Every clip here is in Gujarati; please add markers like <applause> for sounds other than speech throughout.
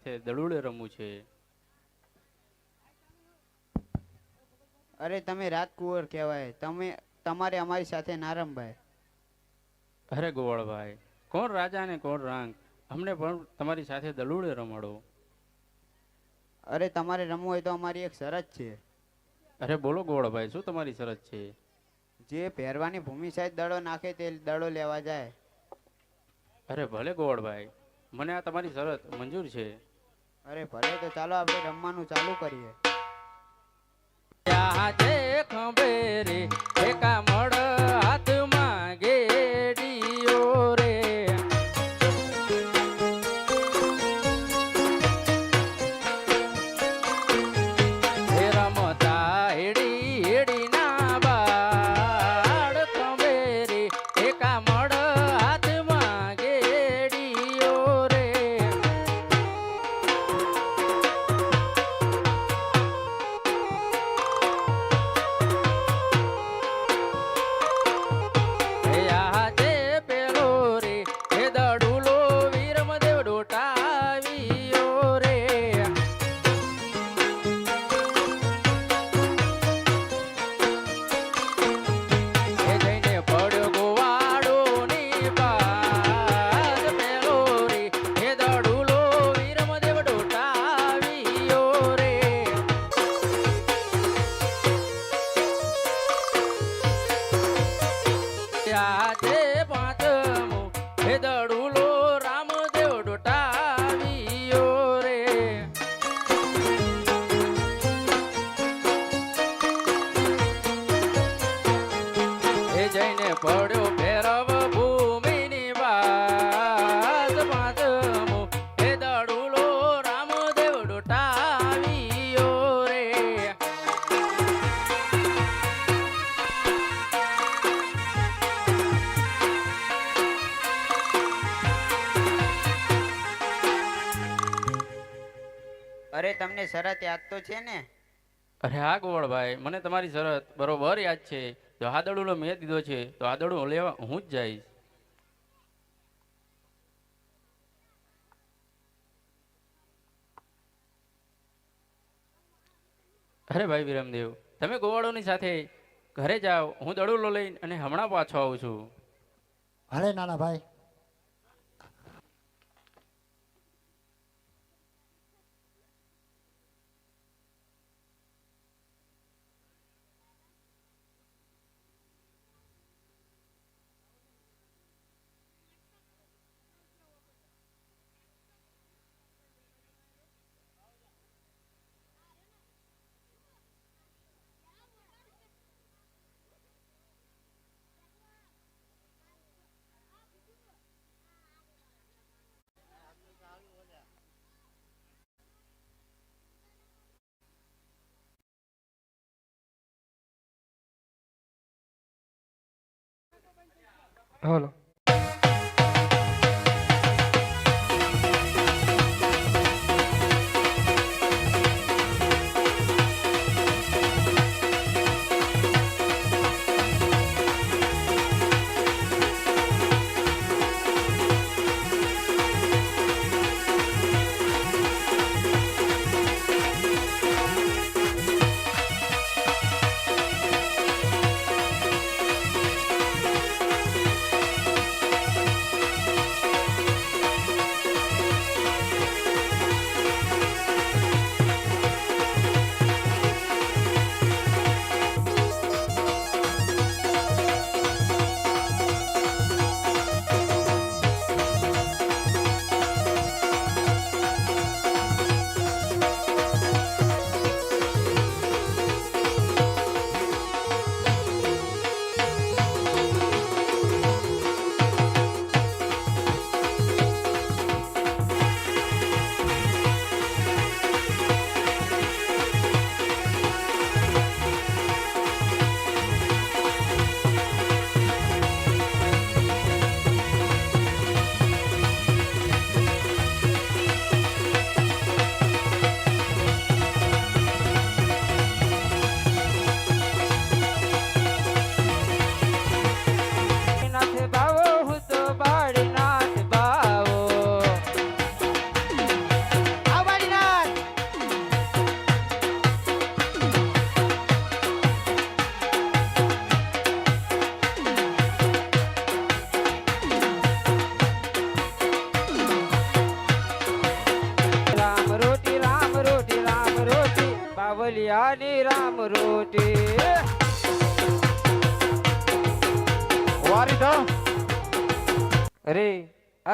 સાથે દડુડે રમવું છે? અરે તમે રાજકુંવર કહેવાય. તમે તમારે અમારી સાથે ના રમવાય અરે ગોવાળભાઈ કોણ રાજા ને કોણ રાંગ? અમને પણ તમારી સાથે દલુડે રમાડો. અરે તમારે રમવું હોય તો અમારી એક શરત છે. અરે બોલો ગોવાળભાઈ શું તમારી શરત છે? જે પહેરવાની ભૂમિ સાહેબ દડો નાખે તે દડો લેવા જાય. અરે ભલે ગોવાળભાઈ મને આ તમારી શરત મંજૂર છે. અરે ભલે તો ચાલો આપણે રમવાનું ચાલુ કરીએ. આજે ખંભેરે એકા મળ યાદ તો છે ને? અરે હા ગોવળભાઈ મને તમારી શરત બરોબર યાદ છે. જો આ દડુલો મેં દીધો છે તો આ લેવા હું જ જઈશ. અરે ભાઈ વિરમદેવ તમે ગોવાળોની સાથે ઘરે જાઓ હું દડુલો લઈને અને હમણાં પાછો આવું છું. ભલે નાના ભાઈ હલો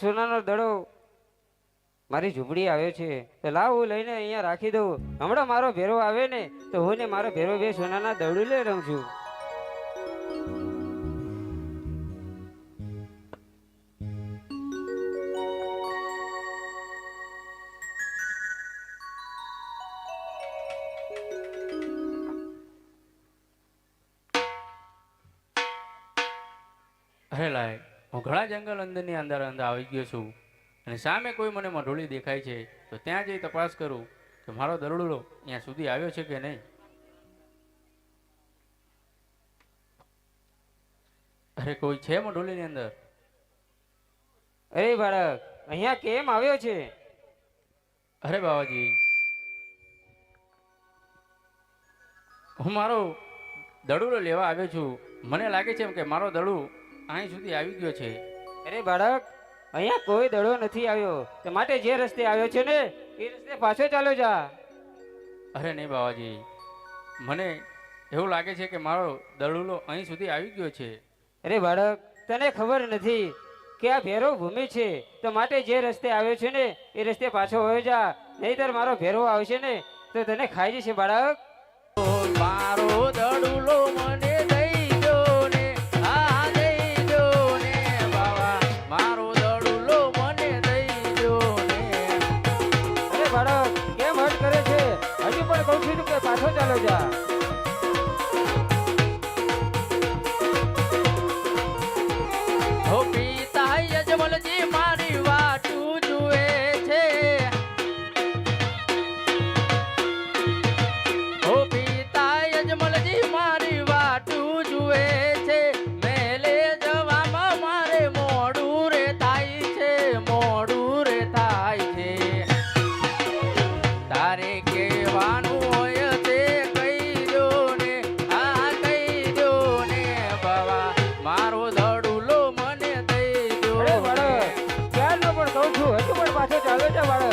સોનાનો દડો મારી ઝૂંપડી આવ્યો છે, તો લાવ હું લઈને અહીંયા રાખી દઉં. હમણાં મારો ભેરો આવે ને, તો હું ને મારો ભેરો બે સોનાના દડું લઈ રહું છું ઘણા જંગલ અંદરની અંદર અંદર આવી ગયો છું અને સામે કોઈ મને મઢોળી દેખાય છે તો ત્યાં જઈ તપાસ કરું કે મારો દરોડો અહીંયા સુધી આવ્યો છે કે નહીં. અરે કોઈ છે મઢોલીની અંદર? અરે બાળક અહીંયા કેમ આવ્યો છે? અરે બાવાજી હું મારો દડુલો લેવા આવ્યો છું. મને લાગે છે કે મારો દડું અહીં સુધી આવી ગયો છે. અરે બાળક અહીંયા કોઈ દડો નથી આવ્યો. તે માટે જે રસ્તે આવ્યો છે ને એ રસ્તે પાછો ચાલો જા. અરે નહીં બાવાજી મને એવું લાગે છે કે મારો દડુલો અહીં સુધી આવી ગયો છે. અરે બાળક તને ખબર નથી કે આ ભેરો ભૂમિ છે. તો માટે જે રસ્તે આવ્યો છે ને એ રસ્તે પાછો હોય જા. નહીતર મારો ભેરો આવશે ને તો તને ખાઈ જશે બાળક. મારો દડુલો પણ પાછો ચાલો જા બાળક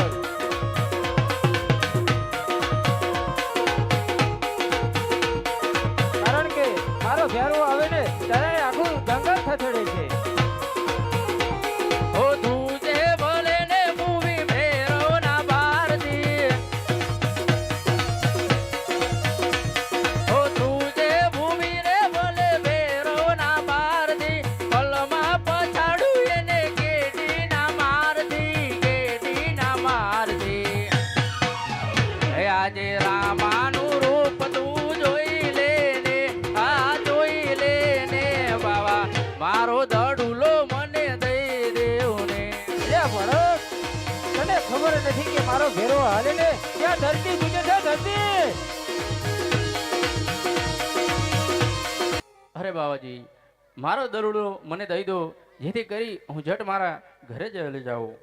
અલ્યા બાળક તને ખબર નથી કે મારો ભેરો હાલે ને ત્યાં ધરતી ગુજે છે ધરતી? અરે બાવાજી મારો દડુલો મને દઈ દો. જેથી કરી હું ઝટ મારા ઘરે જ લઈ જાઉં.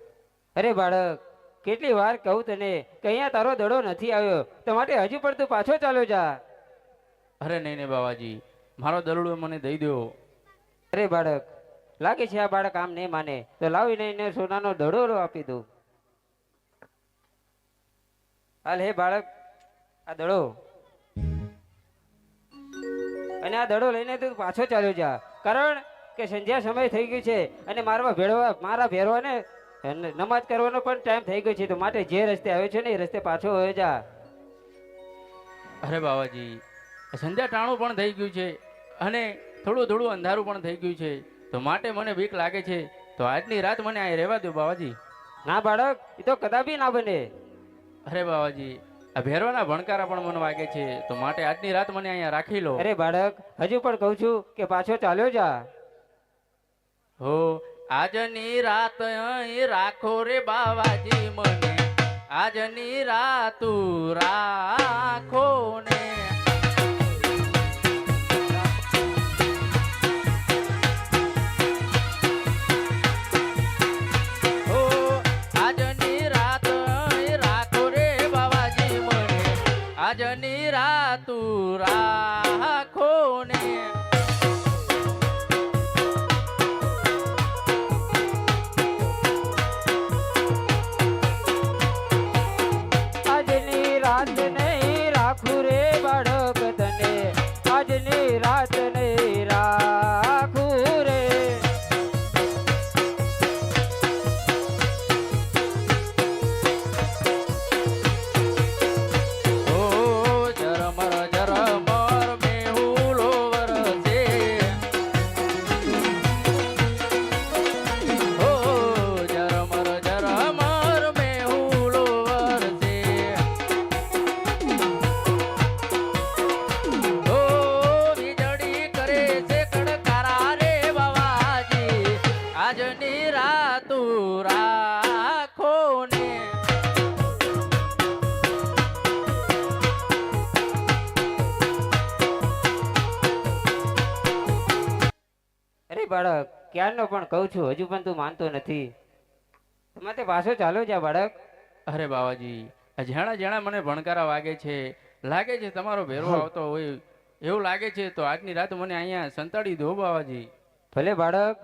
અરે બાળક કેટલી વાર કહું તને કે અહીંયા તારો દડો નથી આવ્યો. તો માટે હજુ પણ તું પાછો ચાલ્યો જા. અરે નહીં નહીં બાવાજી મારો દરોડો મને દઈ દો. અરે બાળક લાગે છે આ બાળક આમ નહીં માને? તો લાવીને એને સોનાનો દડો આપી દઉં. હાલ હે બાળક, આ દડો અને આ દડો લઈને તું પાછો ચાલ્યો જા. કારણ કે સંધ્યા સમય થઈ ગયું છે અને મારવા ભેળવા, મારા ભેરવાને નમાજ કરવાનો પણ ટાઈમ થઈ ગયો છે. તો માટે જે રસ્તે આવ્યો છે ને એ રસ્તે પાછો હોય જા. અરે બાવાજી, સંધ્યા ટાણું પણ થઈ ગયું છે અને થોડું થોડું અંધારું પણ થઈ ગયું છે. તો માટે મને બીક લાગે છે. તો આજની રાત મને અહીં રહેવા દો બાવાજી. ના બાળક એ તો કદાપી ના બને. અરે બાવાજી આ ભેરવાના ભણકારા પણ મને વાગે છે. તો માટે આજની રાત મને અહીંયા રાખી લો. અરે બાળક હજુ પણ કહું છું કે પાછો ચાલ્યો જા. હો આજની રાત અહીં રાખો રે બાવાજી મને. આજની રાત રાખો ને. બાળક પણ કહું છું હજુ પણ તું માનતો નથી. માટે પાછો ચાલો જા બાળક. અરે બાવાજી આ જ્યાણા જ્યાણા મને ભણકારા વાગે છે. લાગે છે તમારો ભેરો આવતો હોય. એવું લાગે છે તો આજની રાત મને અહીંયા સંતાડી દો બાવાજી. ભલે બાળક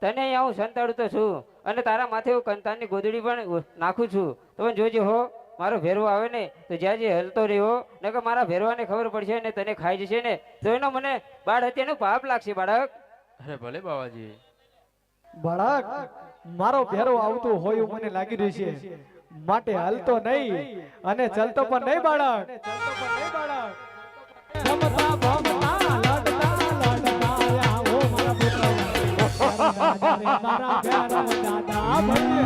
તને અહીંયા હું સંતાડું તો છું અને તારા માથે હું કંતાની ગોદડી પણ નાખું છું. તમે જોજે હો મારો ભેરવો આવે ને તો જ્યાં જે હલતો રહ્યો નકર મારા ભેરવાને ખબર પડશે ને તને ખાઈ જશે ને. તો એનો મને બાળ હત્યાનું પાપ લાગશે બાળક. અરે ભલે બાવાજી. બાળક મારો ભેરો આવતો હોય એવું મને લાગી રહ્યું છે. માટે હાલતો નહીં અને ચાલતો પણ નહીં બાળક. રમતા ભમતા લડતા લડતા આવો મારા પુત્ર. મારા ભેરો દાદા ભલે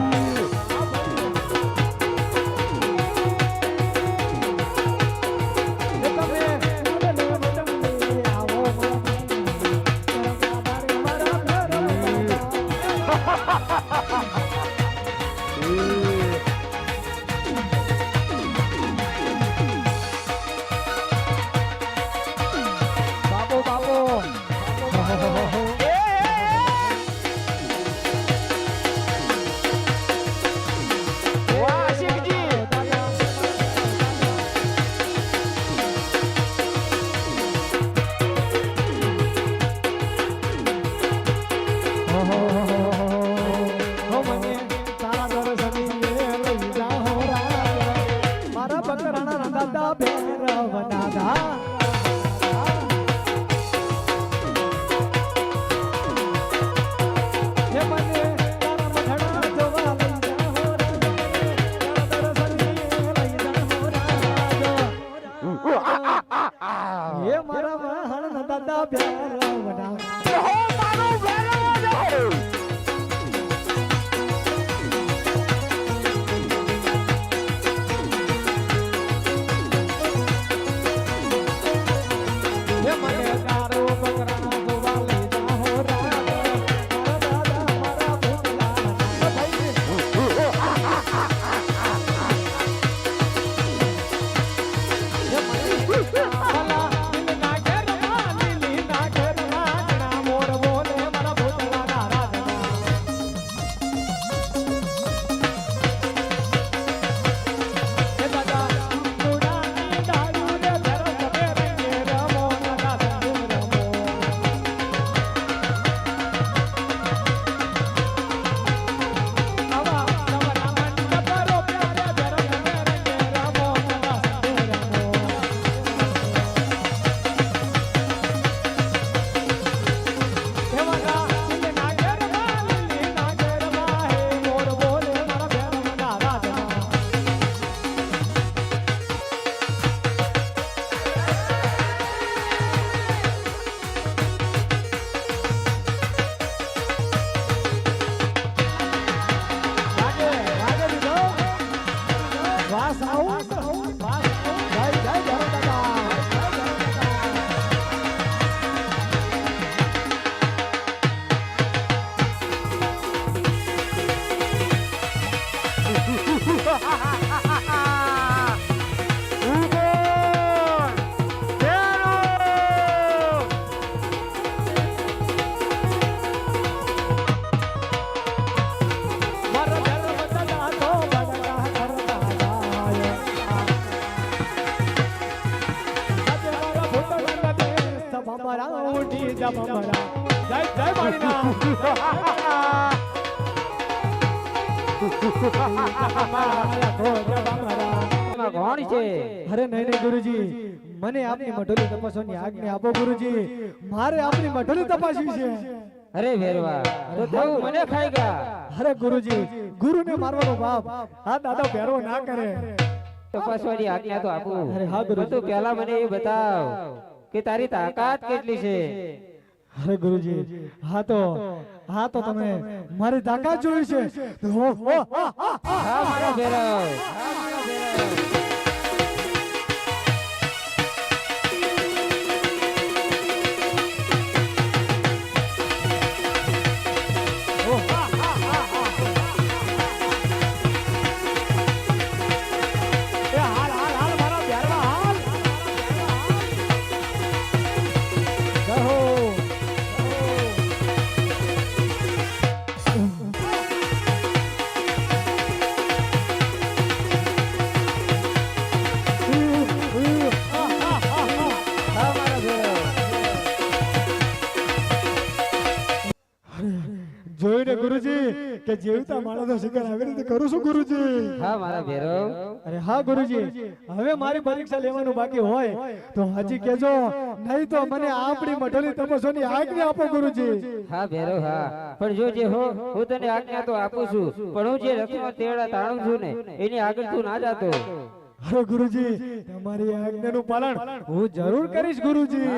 <laughs> કોણ છે. અરે નહીં નહીં ગુરુજી. મને આપની મઢોલી તપાસવાની આજ્ઞા આપો ગુરુજી. મારે આપની મઢોલી તપાસવી છે. અરે ભેરવા તો તું મને ખાઈ ગયા. અરે ગુરુજી ગુરુને મારવાનો બાપ આ દાદા ભેરવો ના કરે. તપાસવાની આજ્ઞા તો આપું. અરે હા ગુરુજી. તું પહેલા મને એ બતાવ કે તારી તાકાત કેટલી છે. અરે ગુરુજી હા તો હા તો તમે મારી તાકાત જોઈ છે. હો, હો, હા, મારા ભેરવ હા મારા ભેરવ એની આગળ તું ના જાતો. અરે ગુરુજી તમારી આજ્ઞાનું પાલન હું જરૂર કરીશ ગુરુજી.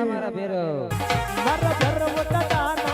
મારા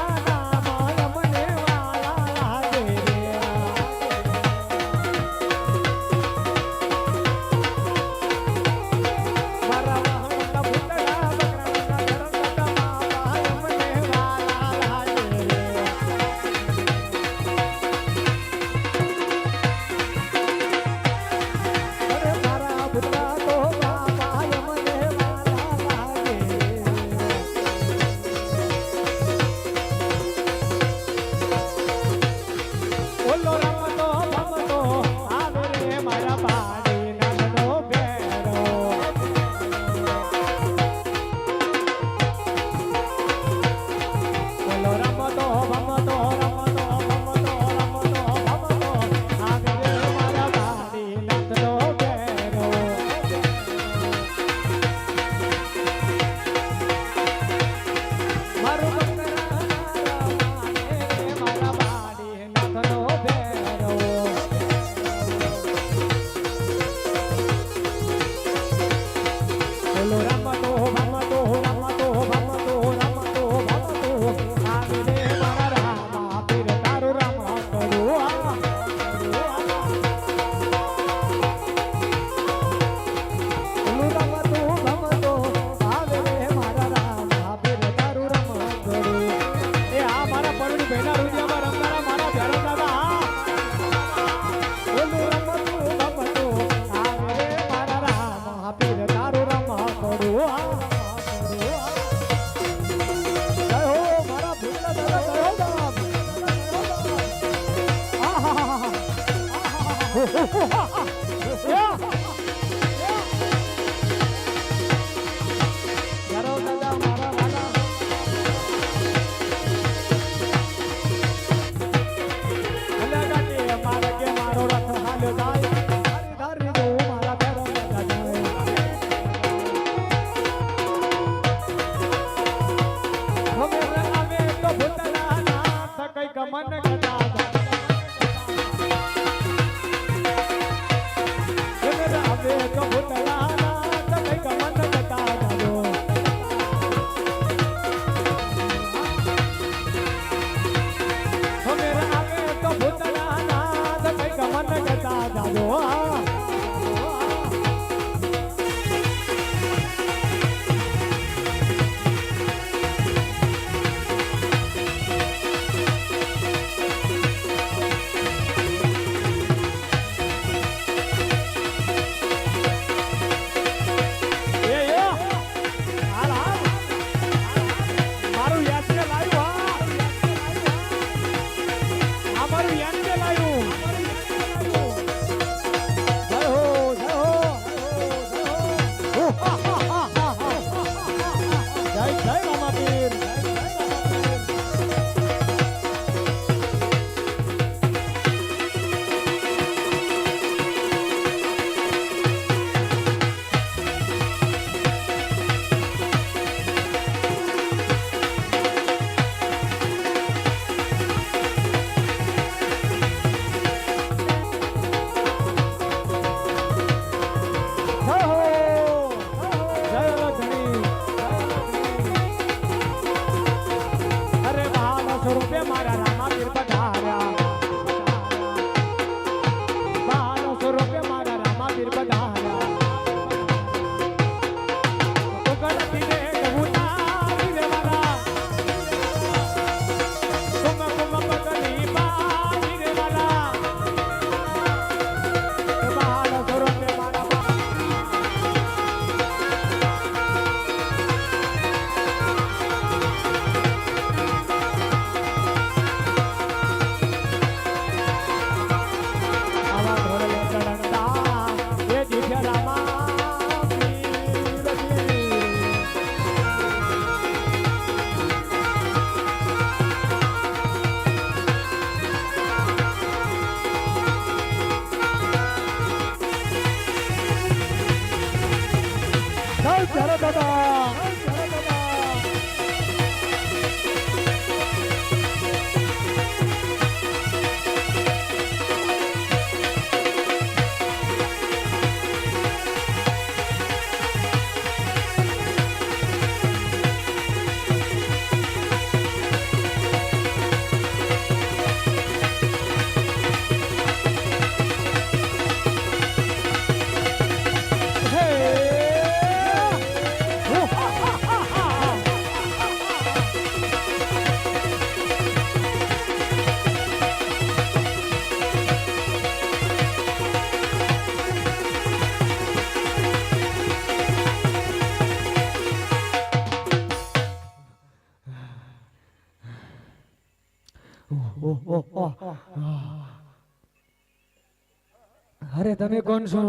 તમે કોણ છો?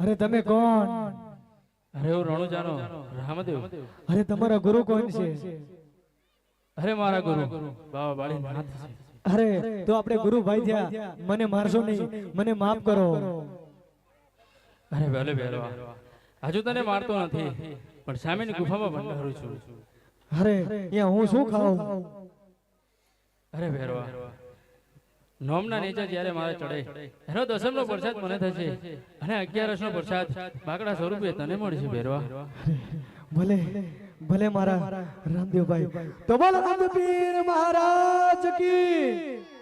અરે તમે કોણ? અરે હું રણુજાનો રામદેવ. અરે તમારા ગુરુ કોણ છે? અરે મારા ગુરુ. બાબા બાળી નાથ છે. અરે તો આપણે ગુરુ ભાઈ થયા. મને મારશો નહીં. મને માફ કરો. અરે ભલે ભેરવા હજુ તને મારતો નથી. પણ સામેની ગુફામાં ભંડારું છું. અરે અહીંયા હું શું ખાઉં? અરે ભેરવા. નોમના નીચે જ્યારે મારે ચડે એનો દસમનો પ્રસાદ મને થશે અને અગિયારસનો પ્રસાદ બાકડા સ્વરૂપે તને મળશે ભેરવા. ભલે ભલે મારા રામદેવભાઈ. તો બોલો રામદેવ પીર મહારાજ કી.